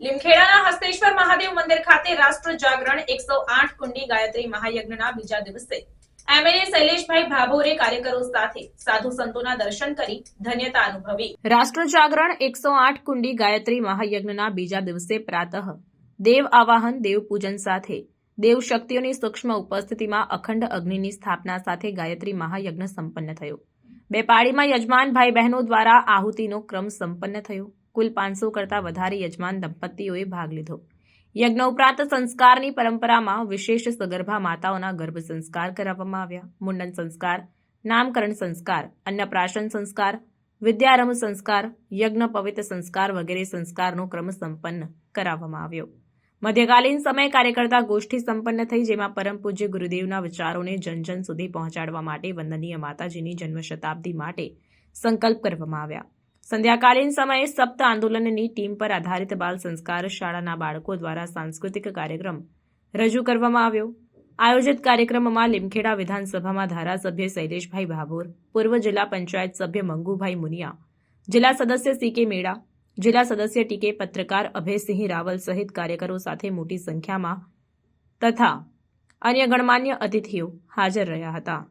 લીમખેડાના હસ્તેશ્વર મહાદેવ મંદિર ખાતે રાષ્ટ્ર જાગરણ એકસો આઠ કુંડી ગાયત્રી મહાયજ્ઞના બીજા દિવસે. એમએલએ શૈલેષભાઈ ભાભોરે કાર્યકરો સાથે સાધુ સંતોના દર્શન કરી ધન્યતા અનુભવી. રાષ્ટ્ર જાગરણ એકસો આઠ કુંડી ગાયત્રી મહાયજ્ઞના બીજા દિવસે પ્રાતઃ. દેવ આવાહન, દેવ પૂજન સાથે. દેવ શક્તિઓની સૂક્ષ્મ ઉપસ્થિતિમાં અખંડ અગ્નિની સ્થાપના સાથે ગાયત્રી મહાયજ્ઞ સંપન્ન થયો. બે પાળીમાં યજમાન ભાઈ બહેનો દ્વારા આહુતિનો ક્રમ સંપન્ન થયો. કુલ પાંચસો કરતાં વધારે યજમાન દંપતીઓએ ભાગ લીધો. યજ્ઞ ઉપરાંત સંસ્કારની પરંપરામાં વિશેષ સગર્ભા માતાઓના ગર્ભ સંસ્કાર કરાવવામાં આવ્યા. મુંડન સંસ્કાર, નામકરણ સંસ્કાર, અન્નપ્રાશન સંસ્કાર, વિદ્યારંભ સંસ્કાર, યજ્ઞ પવિત્ર સંસ્કાર વગેરે સંસ્કારનો ક્રમ સંપન્ન કરાવવામાં આવ્યો. મધ્યકાલીન સમય કાર્યકર્તા ગોષ્ઠી સંપન્ન થઈ, જેમાં પરમ પૂજ્ય ગુરુદેવના વિચારોને જન જન સુધી પહોંચાડવા માટે વંદનીય માતાજીની જન્મ શતાબ્દી માટે સંકલ્પ કરવામાં આવ્યા. સંધ્યાકાલીન સમયે સપ્ત આંદોલનની ટીમ પર આધારિત બાલ સંસ્કાર શાળાના બાળકો દ્વારા સાંસ્કૃતિક કાર્યક્રમ રજૂ કરવામાં આવ્યો. આયોજિત કાર્યક્રમમાં લીમખેડા વિધાનસભામાં ધારાસભ્ય શૈલેષભાઈ ભાભોર, પૂર્વ જિલ્લા પંચાયત સભ્ય મંગુભાઈ મુનિયા, જિલ્લા સદસ્ય સી કે મેડા, જિલ્લા સદસ્ય ટીકે પત્રકાર અભયસિંહ રાવલ સહિત કાર્યકરો સાથે મોટી સંખ્યામાં તથા અન્ય ગણમાન્ય અતિથિઓ હાજર રહ્યા હતા.